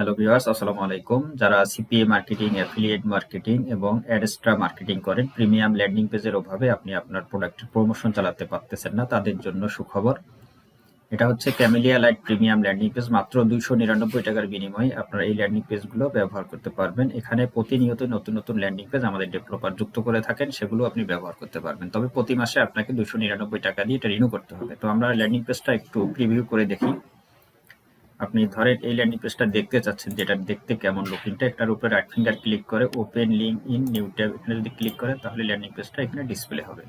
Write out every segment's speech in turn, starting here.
Hello viewers আসসালামু আলাইকুম যারা সিপিএ মার্কেটিং অ্যাফিলিয়েট মার্কেটিং এবং অ্যাডস্ট্রা মার্কেটিং করেন প্রিমিয়াম ল্যান্ডিং পেজের অভাবে আপনি আপনার প্রোডাক্টের প্রমোশন চালাতে পারতেছেন না, তাদের জন্য সুখবর। এটা হচ্ছে Camellia light premium landing page মাত্র দুইশো নিরানব্বই টাকার বিনিময়ে আপনারা এই ল্যান্ডিং পেজগুলো ব্যবহার করতে পারবেন। এখানে প্রতিনিয়ত নতুন নতুন ল্যান্ডিং পেজ আমাদের ডেভেলপার যুক্ত করে থাকেন, সেগুলো আপনি ব্যবহার করতে পারবেন। তবে প্রতি মাসে আপনাকে দুশো নিরানব্বই টাকা দিয়ে এটা রিনিউ করতে হবে। তো আমরা ল্যান্ডিং পেজটা একটু প্রিভিউ করে দেখি। আপনি ধরেন এই ল্যান্ডিং পেজটা দেখতে চাচ্ছেন, যেটা দেখতে কেমন লুকিংটা এটার উপরে রাইট ফিঙ্গার ক্লিক করে open link in new tab এখানে যদি ক্লিক করেন তাহলে ল্যান্ডিং পেজটা এখানে ডিসপ্লে হবে।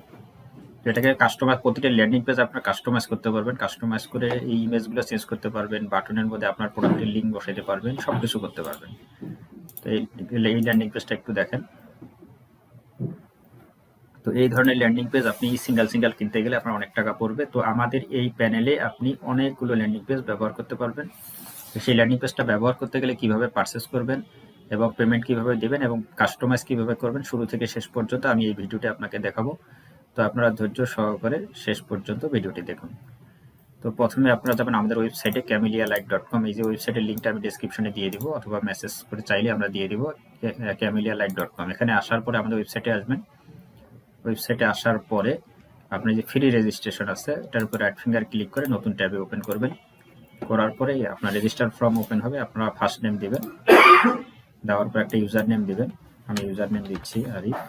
এটাকে কাস্টমার প্রতিটা ল্যান্ডিং পেজ আপনার কাস্টমাইজ করতে পারবেন। কাস্টমাইজ করে এই ইমেজগুলো চেঞ্জ করতে পারবেন বাটনের মধ্যে আপনার প্রোডাক্টের লিঙ্ক বসাইতে পারবেন সব কিছু করতে পারবেন। তো এই ল্যান্ডিং পেজটা একটু দেখেন। তো এই ধরনের ল্যান্ডিং পেজ আপনি সিঙ্গেল সিঙ্গেল কিনতে গেলে আপনার অনেক টাকা পড়বে। তো আমাদের এই প্যানেলে আপনি অনেকগুলো ল্যান্ডিং পেজ ব্যবহার করতে পারবেন। তো সেই ল্যান্ডিং পেজটা ব্যবহার করতে গেলে কীভাবে পারচেস করবেন এবং পেমেন্ট কীভাবে দেবেন এবং কাস্টমাইজ কীভাবে করবেন, শুরু থেকে শেষ পর্যন্ত আমি এই ভিডিওটি আপনাকে দেখাবো। তো আপনারা ধৈর্য সহকারে শেষ পর্যন্ত ভিডিওটি দেখুন। তো প্রথমে আপনারা যাবেন আমাদের ওয়েবসাইটে ক্যামিলিয়া লাইট ডট কম এই যে ওয়েবসাইটের লিঙ্কটা আমি ডিসক্রিপশনে দিয়ে দিব, অথবা মেসেজ করে চাইলে আমরা দিয়ে দিব ক্যামিলিয়া লাইট ডট কম এখানে আসার পরে আমাদের ওয়েবসাইটে আসবেন। ওয়েবসাইটে আসার পরে আপনি যে ফ্রি রেজিস্ট্রেশন আছে, এটার উপর রাইট ফিঙ্গার ক্লিক করে নতুন ট্যাবে ওপেন করবেন। করার পরে আপনার রেজিস্টার ফর্ম ওপেন হবে, আপনারা ফার্স্ট নেম দিবেন, দেওয়ার পর একটা ইউজার নেম দিবেন। আমি ইউজার নেম দিচ্ছি আরিফ।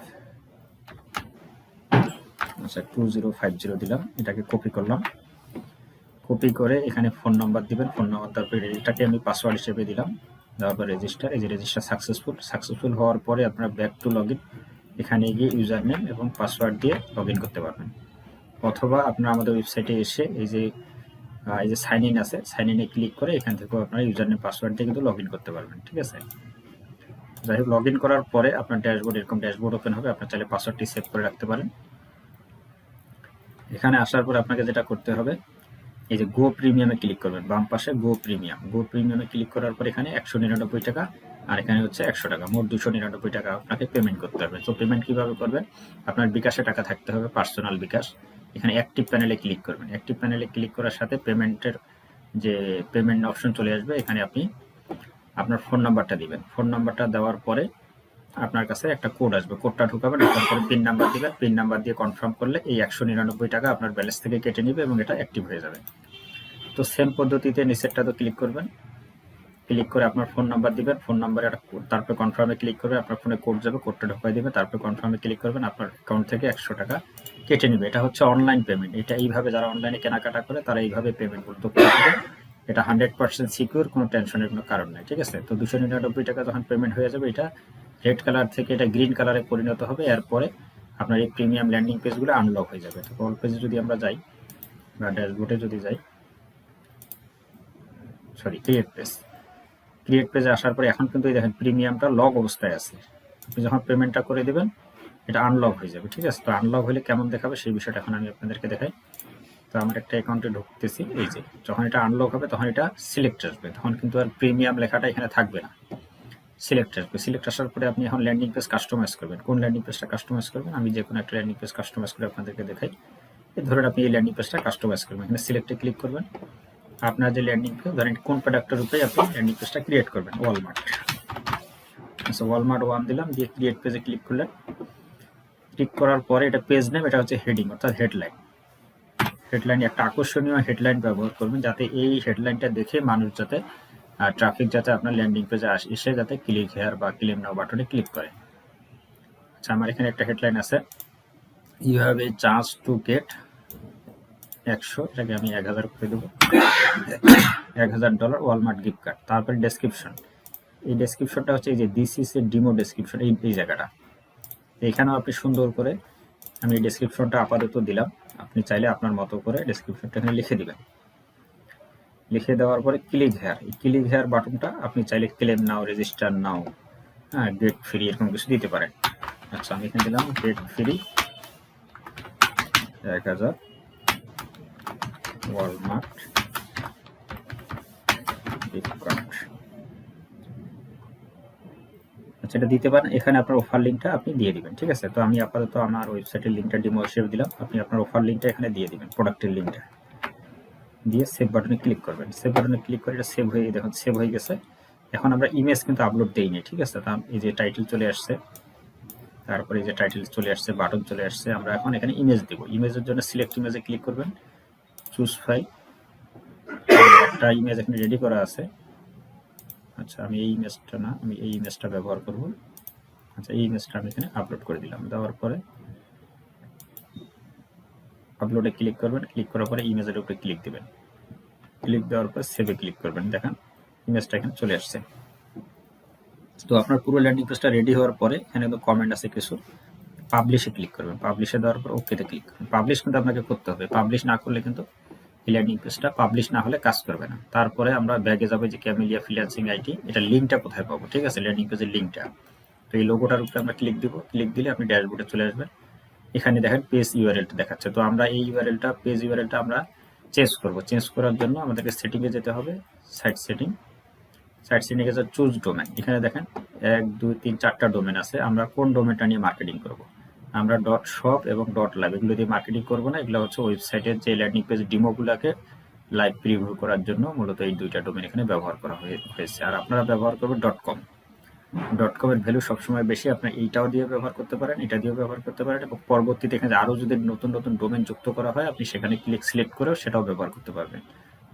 আচ্ছা টু জিরো ফাইভ জিরো দিলাম, এটাকে কপি করলাম। কপি করে এখানে ফোন নাম্বার দিবেন ফোন নাম্বার তারপরে এটাকে আমি পাসওয়ার্ড হিসেবে দিলাম। দেওয়ার পর রেজিস্টার এই যে রেজিস্টার সাকসেসফুল সাকসেসফুল হওয়ার পরে আপনারা ব্যাক টু লগ এখানে গিয়ে ইউজার নেম এবং পাসওয়ার্ড দিয়ে লগ করতে পারবেন। অথবা আপনারা আমাদের ওয়েবসাইটে এসে এই যে এই যে সাইন ইন আছে সাইন ইনে ক্লিক করে এখান থেকেও আপনারা ইউজার নেম পাসওয়ার্ড দিয়ে কিন্তু লগ করতে পারবেন, ঠিক আছে? যাই হোক লগ করার পরে আপনার ড্যাশবোর্ড এরকম ড্যাশবোর্ড ওপেন হবে, আপনার চাইলে পাসওয়ার্ডটি সেভ করে রাখতে পারেন। এখানে আসার পর আপনাকে যেটা করতে হবে, এই যে গো প্রিমিয়ামে ক্লিক করবেন, বাম পাশে গো প্রিমিয়াম গো প্রিমিয়ামে ক্লিক করার পর এখানে একশো নিরানব্বই টাকা আর এখানে হচ্ছে একশো টাকা, মোট দুশো নিরানব্বই টাকা আপনাকে পেমেন্ট করতে হবে। তো পেমেন্ট কীভাবে করবেন? আপনার বিকাশে টাকা থাকতে হবে পার্সোনাল বিকাশ। এখানে অ্যাক্টিভ প্যানেলে ক্লিক করবেন। অ্যাক্টিভ প্যানেলে ক্লিক করার সাথে পেমেন্টের যে পেমেন্ট অপশন চলে আসবে, এখানে আপনি আপনার ফোন নাম্বারটা দিবেন। ফোন নাম্বারটা দেওয়ার পরে আপনার কাছে একটা কোড আসবে। কোডটা ঢুকাবেন তারপরে পিন নাম্বার দিবেন। পিন নাম্বার দিয়ে কনফার্ম করলে এই একশো নিরানব্বই টাকা আপনার ব্যালেন্স থেকে কেটে নিবে এবং এটা অ্যাক্টিভ হয়ে যাবে। তো সেম পদ্ধতিতে নিচেরটা তো ক্লিক করবেন। ক্লিক করে আপনার ফোন নাম্বার দিবেন, ফোন নাম্বারে তারপরে কনফার্মে ক্লিক করবে, আপনার ফোনে কোড যাবে কোডটা ঢোকাই দিবে, তারপরে কনফার্মে ক্লিক করবেন, আপনার অ্যাকাউন্ট থেকে একশো টাকা কেটে নেবে। এটা হচ্ছে অনলাইন পেমেন্ট এটা এইভাবে যারা অনলাইনে কেনাকাটা করে, তারা এইভাবে পেমেন্ট করতে পারবে এটা হান্ড্রেড পার্সেন্ট সিকিউর কোনো টেনশনের কোনো কারণ নেই, ঠিক আছে? তো দুশো নিরানব্বই টাকা যখন পেমেন্ট হয়ে যাবে এটা রেড কালার থেকে এটা গ্রিন কালারে পরিণত হবে, এরপরে আপনার এই প্রিমিয়াম ল্যান্ডিং পেজগুলো আনলক হয়ে যাবে। তো অল পেজে যদি আমরা যাই, বা ড্যাশবোর্ডে যদি যাই সরি ক্রিয়েট পেজ ক্রিয়েট পেজে আসার পরে এখন কিন্তু দেখেন প্রিমিয়ামটা লক অবস্থায় আছে। আপনি যখন পেমেন্টটা করে দেবেন, এটা আনলক হয়ে যাবে, ঠিক আছে? তো আনলক হলে কেমন দেখাবে সেই বিষয়টা এখন আমি আপনাদেরকে দেখাই। তো আমার একটা অ্যাকাউন্টে ঢুকতেছি, এই যে, যখন এটা আনলক হবে তখন এটা সিলেক্ট আসবে। তখন কিন্তু আর প্রিমিয়াম লেখাটা এখানে থাকবে না। সিলেক্ট আসবে। সিলেক্ট আসার পরে আপনি এখন ল্যান্ডিং পেজ কাস্টমাইজ করবেন। কোন ল্যান্ডিং পেজটা কাস্টমাইজ করবেন? আমি যে কোনো একটা ল্যান্ডিং পেজ কাস্টমাইজ করে আপনাদেরকে দেখাই। ধরেন আপনি এই ল্যান্ডিং পেজটা কাস্টমাইজ করবেন। এখানে সিলেক্টে ক্লিক করবেন। আপনার যে ল্যান্ডিং পেজ ধরেন কোন প্রোডাক্টের উপরে আপনি ল্যান্ডিং পেজটা ক্রিয়েট করবেন ওয়ালমার্ট আচ্ছা ওয়ালমার্ট ওয়ান দিলাম, দিয়ে ক্রিয়েট পেজে ক্লিক করলেন। ক্লিক করার পরে এটা পেজ নেম এটা হচ্ছে হেডিং অর্থাৎ হেডলাইন হেডলাইন একটা আকর্ষণীয় হেডলাইন ব্যবহার করবেন, যাতে এই হেডলাইনটা দেখে মানুষ যাতে ট্রাফিক যাতে আপনার ল্যান্ডিং পেজে আসে, এসে যাতে ক্লিক হেয়ার বা ক্লেম নাও বাটনে ক্লিক করে। আচ্ছা আমার এখানে একটা হেডলাইন আছে। You have a chance to get একশো, এটাকে আমি এক হাজার করে দেবো। এক হাজার ডলার ওয়ালমার্ট গিফট কার্ড তারপরে ডেসক্রিপশন এই ডেসক্রিপশনটা হচ্ছে এই যে দিস ইস এ ডিমো ডেসক্রিপশন এই এই জায়গাটা। এখানেও আপনি সুন্দর করে আমি ডেসক্রিপশনটা আপাতত দিলাম। আপনি চাইলে আপনার মতো করে ডেসক্রিপশনটা এখানে লিখে দিবেন। লিখে দেওয়ার পরে ক্লিক হেয়ার এই ক্লিক হেয়ার বাটনটা আপনি চাইলে ক্লেম নাও রেজিস্টার নাও হ্যাঁ গেট ফ্রি এরকম কিছু দিতে পারেন। আচ্ছা আমি এখানে দিলাম গেট ফ্রি এক হাজার। ওয়ালমার্ট ফ্লিপকার্ট আচ্ছা এটা দিতে পারেন। এখানে আপনার অফার লিঙ্কটা আপনি দিয়ে দিবেন, ঠিক আছে? তো আমি আপাতত আমার ওয়েবসাইটের লিঙ্কটা ডিমো হিসেবে দিলাম। আপনি আপনার অফার লিঙ্কটা এখানে দিয়ে দিবেন প্রোডাক্টের লিঙ্কটা দিয়ে সেভ বাটনে ক্লিক করবেন। সেভ বাটনে ক্লিক করে এটা সেভ হয়ে, দেখুন সেভ হয়ে গেছে। এখন আমরা ইমেজ কিন্তু আপলোড দেইনি ঠিক আছে? তা এই যে টাইটেল চলে আসছে, তারপরে এই যে টাইটেল চলে আসছে বাটন চলে আসছে, আমরা এখন এখানে ইমেজ দেবো। ইমেজের জন্য সিলেক্ট ইমেজে ক্লিক করবেন। চুজ ফাইল একটা ইমেজ এখানে রেডি করা আছে। আচ্ছা আমি এই ইমেজটা না, আমি এই ইমেজটা ব্যবহার করব। আচ্ছা এই ইমেজটা আমি এখানে আপলোড করে দিলাম। দেওয়ার পরে আপলোডে ক্লিক করবেন। ক্লিক করার পরে ইমেজের উপরে ক্লিক দেবেন। ক্লিক দেওয়ার পর সেভে ক্লিক করবেন। দেখেন, ইমেজটা এখানে চলে আসছে। তো আপনার পুরো ল্যান্ডিং পেজটা রেডি হওয়ার পরে এখানে কিন্তু কমেন্ট আছে কিছু। পাবলিশে ক্লিক করবেন। পাবলিশে দেওয়ার পর ওকেতে ক্লিক করবেন। পাবলিশ কিন্তু আপনাকে করতে হবে। পাবলিশ না করলে কিন্তু ল্যান্ডিং পেজটা পাবলিশ না হলে কাজ করবে না। তারপরে আমরা ব্যাগে যাব যে ক্যামেলিয়া ফ্রিল্যান্সিং আইটি এটা লিঙ্কটা কোথায় পাবো, ঠিক আছে? ল্যান্ডিং পেজের লিঙ্কটা তো এই লোগোটার উপরে আমরা ক্লিক দিব ক্লিক দিলে আপনি ড্যাশবোর্ডে চলে আসবেন। এখানে দেখেন পেজ ইউআরএলটা দেখাচ্ছে। তো আমরা এই ইউআরএলটা পেজ ইউআরএলটা আমরা চেঞ্জ করব। চেঞ্জ করার জন্য আমাদেরকে সেটিংয়ে যেতে হবে সাইট সেটিং সাইট সেটিং এ চুজ ডোমেন এখানে দেখেন এক, দুই, তিন, চারটা ডোমেন আছে। আমরা কোন ডোমেনটা নিয়ে মার্কেটিং করব? আমরা ডট শপ এবং ডট লাইভ এগুলো দিয়ে মার্কেটিং করব না, এগুলো হচ্ছে ওয়েবসাইটের যে ল্যান্ডিং পেজ ডিমোগুলোকে লাইভ প্রিভিউ করার জন্য মূলত এই দুইটা ডোমেন এখানে ব্যবহার করা হয়ে- হয়েছে। আর আপনারা ব্যবহার করবেন ডট কম ডট কমের ভ্যালু সবসময় বেশি, আপনি এইটাও দিয়ে ব্যবহার করতে পারেন, এটা দিয়েও ব্যবহার করতে পারেন এবং পরবর্তীতে এখানে আরও যদি নতুন নতুন ডোমেন যুক্ত করা হয়, আপনি সেখানে ক্লিক সিলেক্ট করেও সেটাও ব্যবহার করতে পারবেন।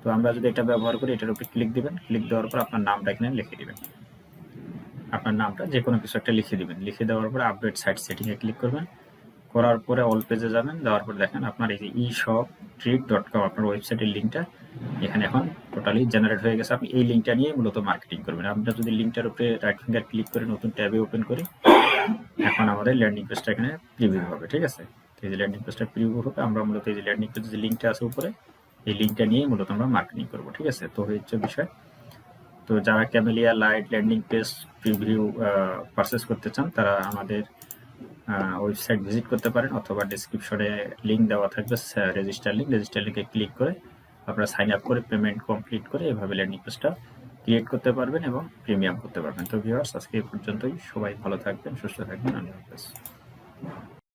তো আমরা যদি এটা ব্যবহার করি, এটার উপরে ক্লিক দিবেন ক্লিক দেওয়ার পর আপনার নামটা এখানে লিখে দিবেন। আপনার নামটা যে কোনো কিছু একটা লিখে দিবেন। লিখে দেওয়ার পরে আপডেট সাইট সেটিংয়ে ক্লিক করবেন। করার পরে অল পেজে যাবেন যাওয়ার পর দেখেন আপনার এই যে E shop trick dot com আপনার ওয়েবসাইটের লিঙ্কটা এখানে এখন টোটালি জেনারেট হয়ে গেছে। আপনি এই লিঙ্কটা নিয়ে মূলত মার্কেটিং করবেন। আপনার যদি লিঙ্কটার উপরে রাইট ফিঙ্গার ক্লিক করে নতুন ট্যাবে ওপেন করি, এখন আমাদের ল্যান্ডিং পেজটা এখানে প্রিভিউ হবে, ঠিক আছে? তো এই যে ল্যান্ডিং পেজটা প্রিভিউ হবে, আমরা মূলত এই যে ল্যান্ডিং পেজের যে লিঙ্কটা আছে উপরে, এই লিঙ্কটা নিয়ে মূলত আমরা মার্কেটিং করব, ঠিক আছে? তো হচ্ছে বিষয় তো যারা Camellia light landing page preview purchase করতে চান, তারা আমাদের ওয়েবসাইট ভিজিট করতে পারেন অথবা ডিসক্রিপশনে লিঙ্ক দেওয়া থাকবে রেজিস্টার লিঙ্ক রেজিস্টার লিঙ্কে ক্লিক করে আপনারা সাইন আপ করে পেমেন্ট কমপ্লিট করে এভাবে ল্যান্ডিং পেজটা ক্রিয়েট করতে পারবেন এবং প্রিমিয়াম করতে পারবেন। তো ভিউয়ার্স আজকে এই পর্যন্তই। সবাই ভালো থাকবেন, সুস্থ থাকবেন। আল্লাহ হাফেজ।